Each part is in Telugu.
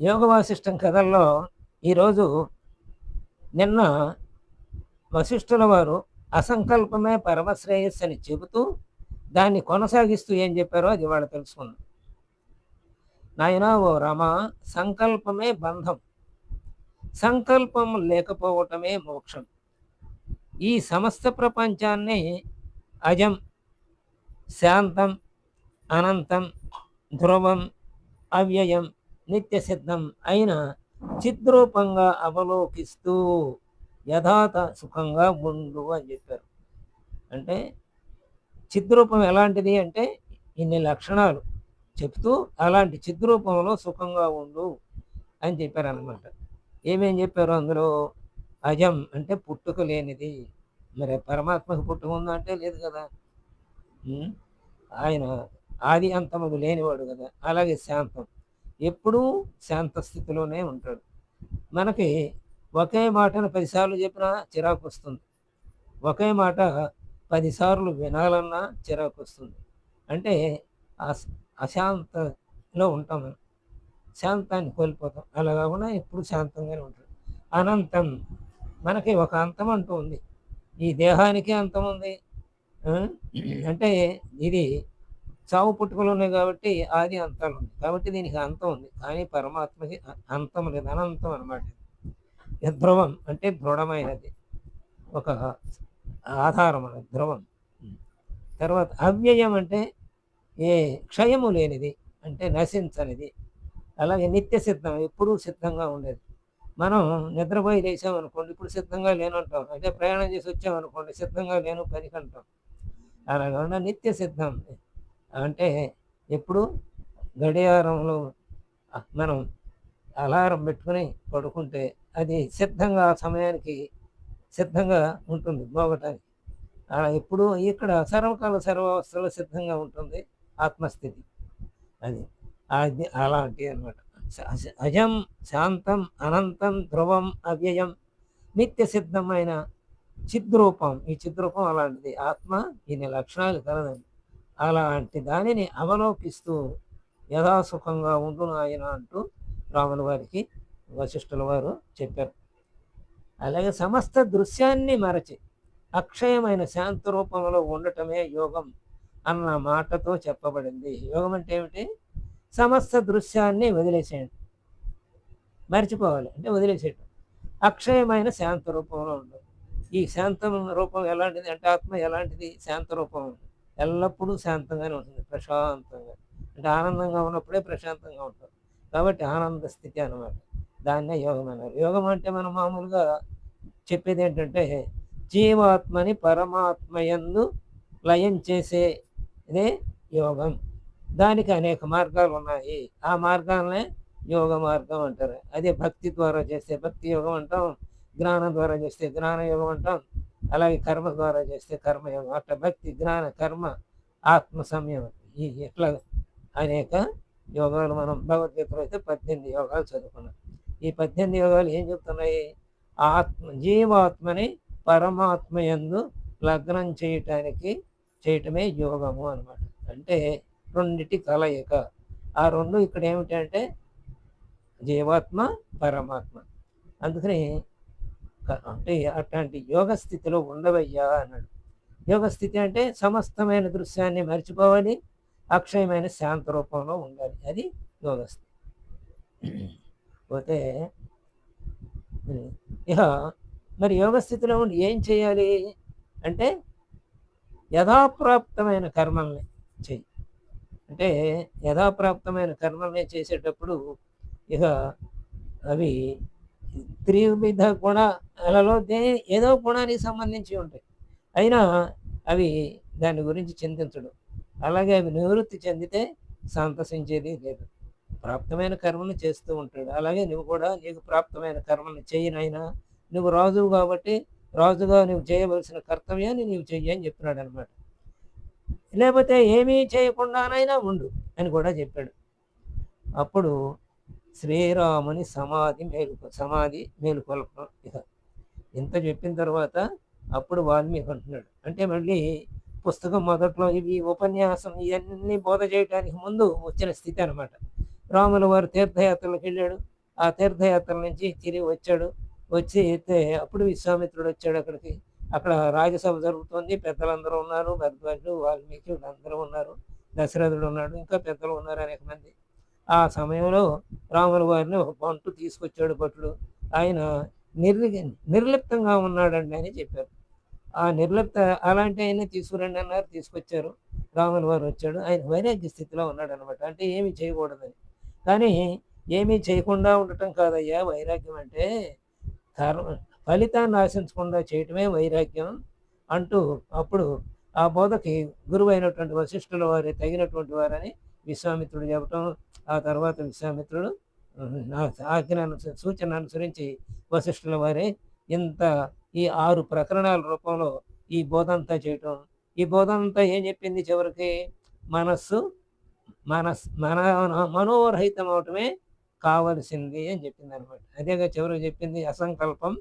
యోగ వాసిష్టం కథల్లో ఈరోజు నిన్న వశిష్ఠుల వారు అసంకల్పమే పరమశ్రేయస్సు అని చెబుతూ దాన్ని కొనసాగిస్తూ ఏం చెప్పారో అది వాళ్ళు తెలుసుకుందాం. నాయన ఓ రమ సంకల్పమే బంధం. సంకల్పం లేకపోవటమే మోక్షం. ఈ సమస్త ప్రపంచాన్ని అజం శాంతం అనంతం ధ్రువం అవ్యయం నిత్యసిద్ధం అయిన చిద్రూపంగా అవలోకిస్తూ యథాత సుఖంగా ఉండు అని చెప్పారు. అంటే చిద్రూపం ఎలాంటిది అంటే ఇన్ని లక్షణాలు చెప్తూ అలాంటి చిద్రూపంలో సుఖంగా ఉండు అని చెప్పారు అనమాట ఏమేం చెప్పారు అందులో? అజం అంటే పుట్టుక లేనిది. మరి పరమాత్మకు పుట్టుక ఉందా అంటే లేదు కదా. ఆయన ఆది అంతములు లేనివాడు కదా. అలాగే శాంతం. ఎప్పుడూ శాంత స్థితిలోనే ఉంటాడు. మనకి ఒకే మాటను పదిసార్లు చెప్పినా చిరాకు వస్తుంది ఒకే మాట పదిసార్లు వినాలన్నా చిరాకు వస్తుంది అంటే అశాంతలో ఉంటాం మనం. శాంతాన్ని కోల్పోతాం. అలా కాకుండా ఎప్పుడు శాంతంగానే ఉంటాడు. అనంతం మనకి ఒక అంతం అంటూ ఉంది. ఈ దేహానికి అంతం ఉంది. అంటే ఇది చావు పుట్టుకలు ఉన్నాయి కాబట్టి ఆది అంతాలు ఉంది కాబట్టి దీనికి అంతం ఉంది. కానీ పరమాత్మకి అంతం లేదు అనంతం అనమాట ధ్రువం అంటే దృఢమైనది. ఒక ఆధారం అన్నది ధ్రువం తర్వాత అవ్యయం అంటే ఏ క్షయము లేనిది అంటే నశించనిది. అలాగే నిత్య సిద్ధం ఎప్పుడూ సిద్ధంగా ఉండేది. మనం నిద్రపోయి లేచామనుకోండి ఇప్పుడు సిద్ధంగా లేనంటాం. అంటే ప్రయాణం చేసి వచ్చాం అనుకోండి సిద్ధంగా లేను పనికి అంటాం. అలా కాకుండా నిత్య సిద్ధం. అంటే ఎప్పుడు గడియారంలో మనం అలారం పెట్టుకుని పడుకుంటే అది సిద్ధంగా సమయానికి సిద్ధంగా ఉంటుంది మోగటానికి. అలా ఎప్పుడు ఇక్కడ సర్వకాల సర్వావస్థలో సిద్ధంగా ఉంటుంది ఆత్మస్థితి. అది అది అలాంటి అనమాట అజం శాంతం అనంతం ధ్రువం అవ్యయం నిత్య సిద్ధమైన చిద్రూపం. ఈ చిద్రూపం అలాంటిది. ఆత్మ ఇన్ని లక్షణాలు కలదండి. అలాంటి దానిని అవలోకిస్తూ యథాసుఖంగా ఉండు ఆయన అంటూ రాముల వారికి వశిష్ఠుల వారు చెప్పారు. అలాగే సమస్త దృశ్యాన్ని మరచి అక్షయమైన శాంత రూపంలో ఉండటమే యోగం అన్న మాటతో చెప్పబడింది. యోగం అంటే ఏమిటి? సమస్త దృశ్యాన్ని వదిలేసేయండి మర్చిపోవాలి అంటే వదిలేసేయటం. అక్షయమైన శాంత రూపంలో ఉండదు ఈ శాంతం రూపం ఎలాంటిది? అంటే ఆత్మ ఎలాంటిది? శాంత రూపం. ఎల్లప్పుడూ శాంతంగానే ఉంటుంది ప్రశాంతంగా. అంటే ఆనందంగా ఉన్నప్పుడే ప్రశాంతంగా ఉంటుంది కాబట్టి ఆనంద స్థితి అన్నమాట. దాన్నే యోగం అన్నారు. యోగం అంటే మనం మామూలుగా చెప్పేది ఏంటంటే జీవాత్మని పరమాత్మయందు లయం చేసేదే యోగం. దానికి అనేక మార్గాలు ఉన్నాయి. ఆ మార్గాలనే యోగ మార్గం అంటారు. అదే భక్తి ద్వారా చేస్తే భక్తి యోగం అంటాం జ్ఞానం ద్వారా చేస్తే జ్ఞాన యోగం అంటాం అలాగే కర్మ ద్వారా చేస్తే కర్మయోగం అట్లా భక్తి జ్ఞాన కర్మ ఆత్మ సంయమం. ఈ ఇట్లా అనేక యోగాలు మనం భగవద్గీతలో అయితే పద్దెనిమిది యోగాలు చదువుకున్నాం. ఈ పద్దెనిమిది యోగాలు ఏం చెప్తున్నాయి? ఆత్మ జీవాత్మని పరమాత్మ యందు లగ్నం చేయటానికి చేయటమే యోగము అన్నమాట. అంటే రెండిటి కలయిక. ఆ రెండు ఇక్కడ ఏమిటంటే జీవాత్మ పరమాత్మ. అందుకని అంటే అట్లాంటి యోగ స్థితిలో ఉండవయ్యా అన్నాడు. యోగ స్థితి అంటే సమస్తమైన దృశ్యాన్ని మర్చిపోవాలి అక్షయమైన శాంత రూపంలో ఉండాలి. అది యోగ స్థితి. పోతే ఇహ ఇక మరి యోగ స్థితిలో ఉండి ఏం చేయాలి అంటే యథాప్రాప్తమైన కర్మల్ని చెయ్యి. అంటే యథాప్రాప్తమైన కర్మల్ని చేసేటప్పుడు ఇక అవి త్రివిధ గుణాలలో దే ఏదో గుణానికి సంబంధించి ఉంటాయి. అయినా అవి దాని గురించి చింతించడు. అలాగే అవి నివృత్తి చెందితే సంతసించేది లేదు. ప్రాప్తమైన కర్మను చేస్తూ ఉంటాడు. అలాగే నువ్వు కూడా నీకు ప్రాప్తమైన కర్మను చేయనైనా నువ్వు రాజువు కాబట్టి రాజుగా నువ్వు చేయవలసిన కర్తవ్యాన్ని నీవు చెయ్యి అని చెప్పినాడు అనమాట లేకపోతే ఏమీ చేయకుండానైనా ఉండు అని కూడా చెప్పాడు. అప్పుడు శ్రీరాముని సమాధి మేలుకొ సమాధి మేలుకొల్పడం ఇక ఇంత చెప్పిన తర్వాత అప్పుడు వాల్మీకి అంటున్నాడు. అంటే మళ్ళీ పుస్తకం మొదట్లో ఇవి ఉపన్యాసం ఇవన్నీ బోధ చేయడానికి ముందు వచ్చిన స్థితి అనమాట రాముల వారు తీర్థయాత్రలకు వెళ్ళాడు. ఆ తీర్థయాత్ర నుంచి తిరిగి వచ్చాడు. వచ్చి అయితే అప్పుడు విశ్వామిత్రుడు వచ్చాడు అక్కడికి. అక్కడ రాజసభ జరుగుతుంది. పెద్దలందరూ ఉన్నారు. భరద్వాజుడు వాల్మీకి అందరూ ఉన్నారు. దశరథుడు ఉన్నాడు. ఇంకా పెద్దలు ఉన్నారు అనేక మంది. ఆ సమయంలో రాముల వారిని ఒక బంటు తీసుకొచ్చాడు భటుడు. ఆయన నిర్లి నిర్లిప్తంగా ఉన్నాడండి అని చెప్పారు. ఆ నిర్లిప్త అలాంటి ఆయన తీసుకురండి అన్నారు తీసుకొచ్చారు. రాముల వారు వచ్చాడు. ఆయన వైరాగ్య స్థితిలో ఉన్నాడు అనమాట అంటే ఏమి చేయకూడదని. కానీ ఏమీ చేయకుండా ఉండటం కాదయ్యా వైరాగ్యం అంటే కర్మ ఫలితాన్ని ఆశించకుండా చేయటమే వైరాగ్యం అంటూ అప్పుడు ఆ బోధకి గురువైనటువంటి వశిష్ఠుల వారి తగినటువంటి వారని విశ్వామిత్రుడు చెప్పటం ఆ తర్వాత విశ్వామిత్రుడు నా ఆజ్ఞ సూచన అనుసరించి వశిష్ఠుల వారే ఇంత ఈ ఆరు ప్రకరణాల రూపంలో ఈ బోధంతా చేయటం. ఈ బోధంతా ఏం చెప్పింది చివరికి? మనస్సు మనస్ మన మనోరహితం అవటమే కావలసింది అని చెప్పింది అనమాట అదేగా చివరికి చెప్పింది అసంకల్పం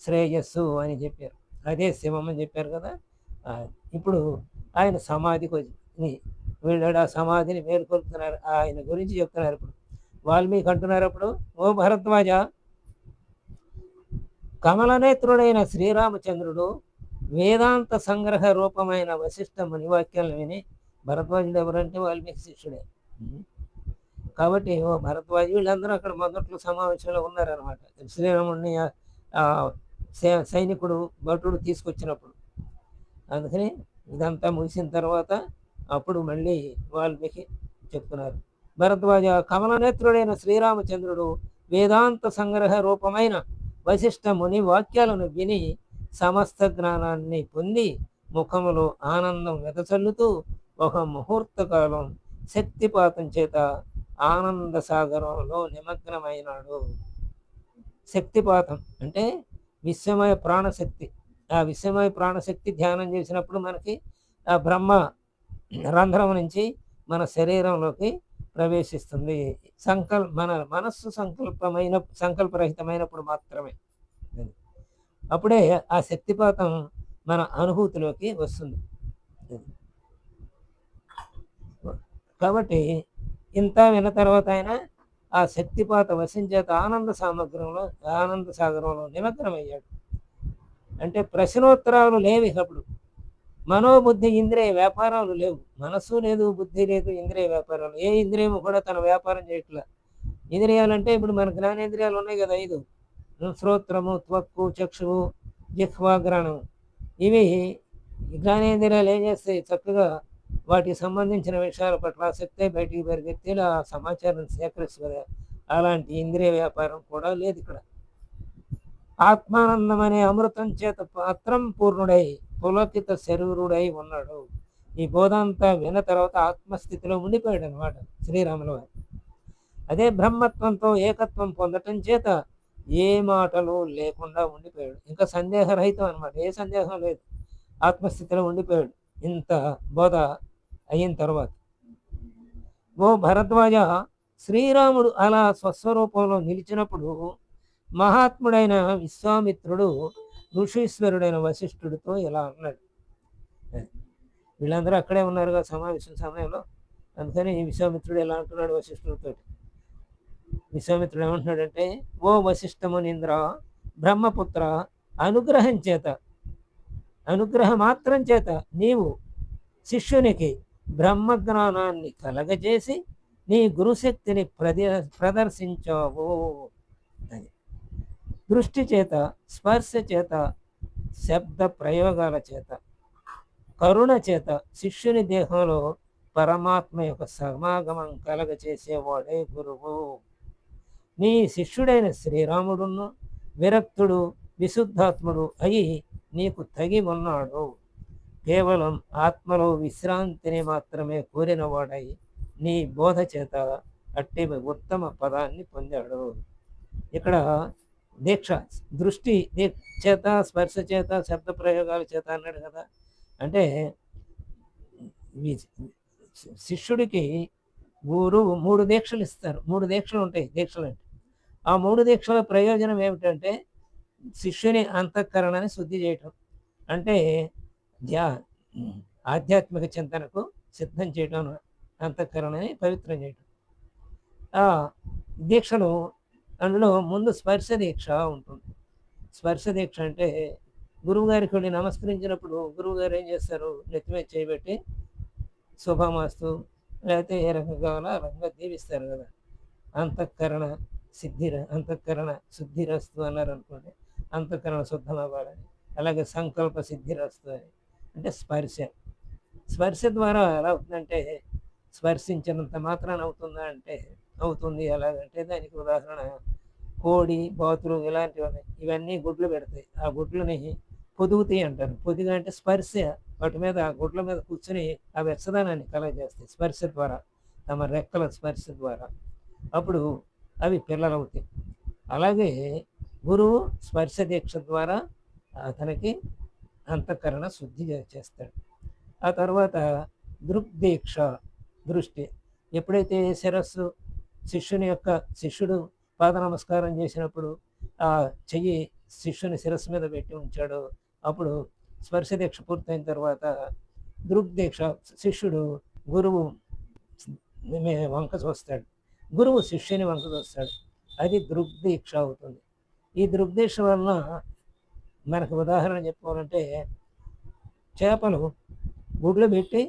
శ్రేయస్సు అని చెప్పారు. అదే శివం అని చెప్పారు కదా. ఇప్పుడు ఆయన సమాధికి వచ్చి వీళ్ళు ఆ సమాధిని మేలుకొల్పుతున్నారు. ఆయన గురించి చెప్తున్నారు ఇప్పుడు. వాల్మీకి అంటున్నారు అప్పుడు ఓ భరద్వాజ కమలనేత్రుడైన శ్రీరామచంద్రుడు వేదాంత సంగ్రహ రూపమైన వశిష్ఠ మునివాక్యాలను విని భరద్వాజుడు ఎవరంటే వాల్మీకి శిష్యుడే. కాబట్టి ఓ భరద్వాజు వీళ్ళందరూ అక్కడ మొదట్లో సమావేశంలో ఉన్నారనమాట శ్రీరాముడిని సైనికుడు భటుడు తీసుకొచ్చినప్పుడు. అందుకని ఇదంతా ముగిసిన తర్వాత అప్పుడు మళ్ళీ వాల్మీకి చెప్తున్నారు. భరద్వాజ కమలనేత్రుడైన శ్రీరామచంద్రుడు వేదాంత సంగ్రహ రూపమైన వశిష్ఠ ముని వాక్యాలను విని సమస్త జ్ఞానాన్ని పొంది ముఖములో ఆనందం వెదచల్లుతూ ఒక ముహూర్త కాలం శక్తిపాతం చేత ఆనంద సాగరంలో నిమగ్నమైనాడు. శక్తిపాతం అంటే విశ్వమయ ప్రాణశక్తి. ఆ విశ్వమయ ప్రాణశక్తి ధ్యానం చేసినప్పుడు మనకి ఆ బ్రహ్మ రంధ్రం నుంచి మన శరీరంలోకి ప్రవేశిస్తుంది. సంకల్ మన మనస్సు సంకల్పమైన సంకల్పరహితమైనప్పుడు మాత్రమే. అప్పుడే ఆ శక్తిపాతం మన అనుభూతిలోకి వస్తుంది. కాబట్టి ఇంత విన్న తర్వాత ఆయన ఆ శక్తిపాత వశించేత ఆనంద సామగ్రంలో ఆనంద సాగరంలో నిమగ్నమయ్యాడు. అంటే ప్రశ్నోత్తరాలు లేవి అప్పుడు మనోబుద్ధి ఇంద్రియ వ్యాపారాలు లేవు. మనస్సు లేదు బుద్ధి లేదు ఇంద్రియ వ్యాపారాలు. ఏ ఇంద్రియము కూడా తన వ్యాపారం చేయట్లా. ఇంద్రియాలంటే ఇప్పుడు మన జ్ఞానేంద్రియాలు ఉన్నాయి కదా ఐదు. శ్రోత్రము త్వక్కు చక్షువు జిహ్వాగ్రాణం ఇవి జ్ఞానేంద్రియాలు ఏం చేస్తాయి చక్కగా వాటికి సంబంధించిన విషయాల పట్ల ఆసక్తి బయటికి పరిగెత్తి ఆ సమాచారం సేకరిస్తుంది. అలాంటి ఇంద్రియ వ్యాపారం కూడా లేదు ఇక్కడ. ఆత్మానందం అనే అమృతం చేత పాత్రం పూర్ణుడై పులోకిత శరీరుడై ఉన్నాడు. ఈ బోధ అంతా విన్న తర్వాత ఆత్మస్థితిలో ఉండిపోయాడు అనమాట శ్రీరాముల వారు. అదే బ్రహ్మత్వంతో ఏకత్వం పొందటం చేత ఏ మాటలు లేకుండా ఉండిపోయాడు. ఇంకా సందేహరహితం అనమాట ఏ సందేహం లేదు. ఆత్మస్థితిలో ఉండిపోయాడు. ఇంత బోధ అయిన తర్వాత ఓ భరద్వాజ శ్రీరాముడు అలా స్వస్వరూపంలో నిలిచినప్పుడు మహాత్ముడైన విశ్వామిత్రుడు ఋషీశ్వరుడైన వశిష్ఠుడితో ఇలా అన్నాడు. వీళ్ళందరూ అక్కడే ఉన్నారుగా సమావేశం సమయంలో. అందుకని విశ్వామిత్రుడు ఎలా అంటున్నాడు వశిష్ఠుడితో విశ్వామిత్రుడు ఏమంటున్నాడంటే ఓ వశిష్ఠమునింద్ర బ్రహ్మపుత్ర అనుగ్రహం చేత అనుగ్రహ మాత్రం చేత నీవు శిష్యునికి బ్రహ్మజ్ఞానాన్ని కలగజేసి నీ గురుశక్తిని ప్రద ప్రదర్శించావు. దృష్టి చేత స్పర్శ చేత శబ్ద ప్రయోగాల చేత కరుణ చేత శిష్యుని దేహంలో పరమాత్మ యొక్క సమాగమం కలగచేసేవాడే గురువు. నీ శిష్యుడైన శ్రీరాముడును విరక్తుడు విశుద్ధాత్ముడు అయి నీకు తగి ఉన్నాడు. కేవలం ఆత్మలో విశ్రాంతిని మాత్రమే కోరినవాడై నీ బోధ చేత అట్టి ఉత్తమ పదాన్ని పొందాడు. ఇక్కడ దీక్ష దృష్టి దీ- చేత స్పర్శ చేత శబ్ద ప్రయోగాల చేత అన్నాడు కదా. అంటే శిష్యుడికి గురువు మూడు దీక్షలు ఇస్తారు. మూడు దీక్షలు ఉంటాయి. దీక్షలు అంటే ఆ మూడు దీక్షల ప్రయోజనం ఏమిటంటే శిష్యుని అంతఃకరణాన్ని శుద్ధి చేయటం. అంటే ధ్యా ఆధ్యాత్మిక చింతనకు సిద్ధం చేయటం అంతఃకరణని పవిత్రం చేయటం. ఆ అందులో ముందు స్పర్శ దీక్ష ఉంటుంది. స్పర్శ దీక్ష అంటే గురువుగారికి వెళ్ళి నమస్కరించినప్పుడు గురువుగారు ఏం చేస్తారు? నెత్తి మీద చేయబెట్టి శుభమాస్తు లేకపోతే ఏ రకంగా కావాలో ఆ రకంగా దీవిస్తారు కదా. అంతఃకరణ సిద్ధిర అంతఃకరణ శుద్ధిరస్తు అన్నారు అనుకోండి. అంతఃకరణ శుద్ధం అవ్వాలని అలాగే సంకల్ప సిద్ధిరస్తు అని. అంటే స్పర్శ. స్పర్శ ద్వారా ఎలా అవుతుందంటే స్పర్శించినంత మాత్రాన అవుతుందా అంటే అవుతుంది. ఎలాగంటే దానికి ఉదాహరణ కోడి బాతులు ఇలాంటివన్నీ ఇవన్నీ గుడ్లు పెడతాయి. ఆ గుడ్లని పొదుగుతాయి అంటారు. పొదుగు అంటే స్పర్శ. వాటి మీద ఆ గుడ్ల మీద కూర్చుని ఆ వెచ్చదనాన్ని కలగజేస్తాయి స్పర్శ ద్వారా. తమ రెక్కల స్పర్శ ద్వారా. అప్పుడు అవి పిల్లలు అవుతాయి అలాగే గురువు స్పర్శ దీక్ష ద్వారా అతనికి అంతఃకరణ శుద్ధి చేస్తాడు. ఆ తర్వాత దృగ్దీక్ష దృష్టి. ఎప్పుడైతే శిరస్సు శిష్యుని యొక్క శిష్యుడు పాద నమస్కారం చేసినప్పుడు ఆ చెయ్యి శిష్యుని శిరస్సు మీద పెట్టి ఉంచాడు. అప్పుడు స్పర్శ దీక్ష పూర్తయిన తర్వాత దృగ్దీక్ష శిష్యుడు గురువు వంక చూస్తాడు. గురువు శిష్యుని వంక చూస్తాడు. అది దృగ్దీక్ష అవుతుంది. ఈ దృగ్దీక్ష వలన మనకు ఉదాహరణ చెప్పుకోవాలంటే చేపలు గుడ్లు పెట్టి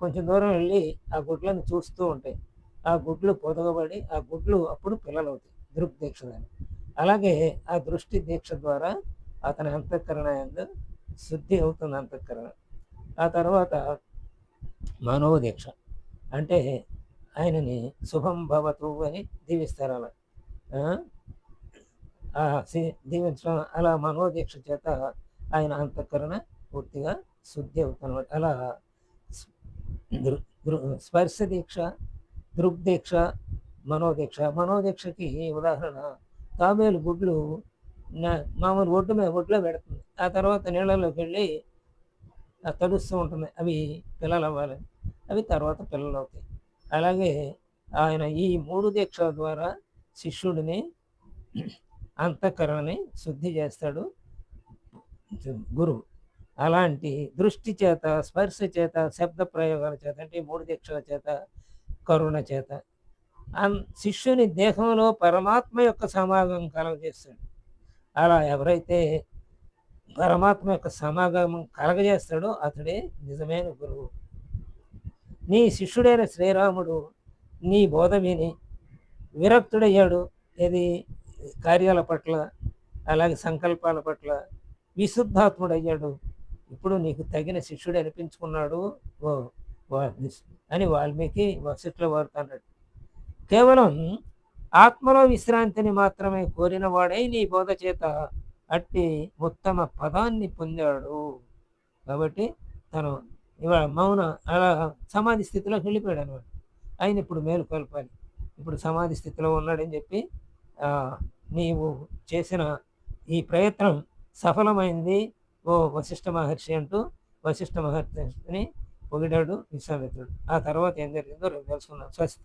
కొంచెం దూరం వెళ్ళి ఆ గుడ్లను చూస్తూ ఉంటాయి. ఆ గుడ్లు పొదగబడి ఆ గుడ్లు అప్పుడు పిల్లలు అవుతాయి దృగ్దీక్ష దాని అలాగే ఆ దృష్టి దీక్ష ద్వారా అతని అంతఃకరణ యందు శుద్ధి అవుతుంది అంతఃకరణ. ఆ తర్వాత మనోదీక్ష. అంటే ఆయనని శుభం భవతు అని దీవిస్తారు అలా. ఆ? దీవించడం అలా మనోదీక్ష చేత ఆయన అంతఃకరణ పూర్తిగా శుద్ధి అవుతున్నమాట అలా స్పర్శ దీక్ష దృగ్దీక్ష మనోదీక్ష. మనోదీక్షకి ఉదాహరణ తాబేలు గుడ్లు మామూలు ఒడ్డు మీద ఒడ్లో పెడుతుంది. ఆ తర్వాత నీళ్ళలోకి వెళ్ళి తడుస్తూ ఉంటుంది. అవి పిల్లలు అవ్వాలి అవి తర్వాత పిల్లలు అవుతాయి అలాగే ఆయన ఈ మూడు దీక్షల ద్వారా శిష్యుడిని అంతఃకరణని శుద్ధి చేస్తాడు గురువు. అలాంటి దృష్టి చేత స్పర్శ చేత శబ్ద ప్రయోగాల చేత అంటే ఈ మూడు దీక్షల చేత కరుణ చేత. శిష్యుని దేహంలో పరమాత్మ యొక్క సమాగమం కలగజేస్తాడు. అలా ఎవరైతే పరమాత్మ యొక్క సమాగమం కలగజేస్తాడో అతడే నిజమైన గురువు. నీ శిష్యుడైన శ్రీరాముడు నీ బోధ విని విరక్తుడయ్యాడు. ఏది? కార్యాల పట్ల అలాగే సంకల్పాల పట్ల విశుద్ధాత్ముడయ్యాడు. ఇప్పుడు నీకు తగిన శిష్యుడు అనిపించుకున్నాడు. ఓ అని వాల్మీకి వసిట్లో వాడుతున్నాడు కేవలం ఆత్మలో విశ్రాంతిని మాత్రమే కోరిన వాడై నీ బోధ చేత అట్టి ఉత్తమ పదాన్ని పొందాడు. కాబట్టి తను ఇవాళ మౌన అలా సమాధి స్థితిలోకి వెళ్ళిపోయాడు అనమాట ఆయన ఇప్పుడు మేలుకొల్పాలి. ఇప్పుడు సమాధి స్థితిలో ఉన్నాడని చెప్పి నీవు చేసిన ఈ ప్రయత్నం సఫలమైంది. ఓ వశిష్ఠ మహర్షి అంటూ వశిష్ఠ మహర్షిని పొగిడాడు విశ్వామిత్రుడు ఆ తర్వాత ఏం జరిగిందో రేపు తెలుసుకుందాం స్వస్తి.